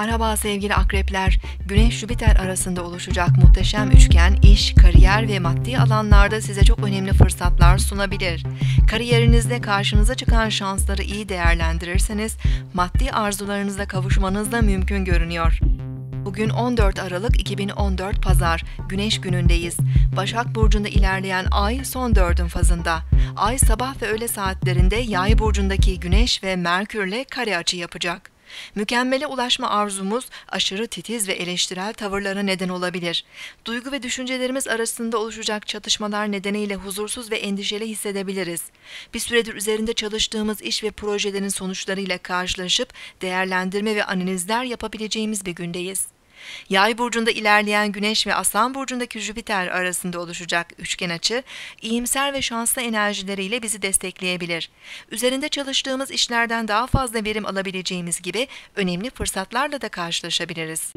Merhaba sevgili akrepler. Güneş-Jüpiter arasında oluşacak muhteşem üçgen iş, kariyer ve maddi alanlarda size çok önemli fırsatlar sunabilir. Kariyerinizde karşınıza çıkan şansları iyi değerlendirirseniz maddi arzularınıza kavuşmanız da mümkün görünüyor. Bugün 14 Aralık 2014 Pazar, Güneş günündeyiz. Başak Burcu'nda ilerleyen ay son dördün fazında. Ay sabah ve öğle saatlerinde Yay Burcu'ndaki Güneş ve Merkürle kare açı yapacak. Mükemmele ulaşma arzumuz aşırı titiz ve eleştirel tavırlara neden olabilir. Duygu ve düşüncelerimiz arasında oluşacak çatışmalar nedeniyle huzursuz ve endişeli hissedebiliriz. Bir süredir üzerinde çalıştığımız iş ve projelerin sonuçlarıyla karşılaşıp değerlendirme ve analizler yapabileceğimiz bir gündeyiz. Yay burcunda ilerleyen Güneş ve Aslan burcundaki Jüpiter arasında oluşacak üçgen açı, iyimser ve şanslı enerjileriyle bizi destekleyebilir. Üzerinde çalıştığımız işlerden daha fazla verim alabileceğimiz gibi önemli fırsatlarla da karşılaşabiliriz.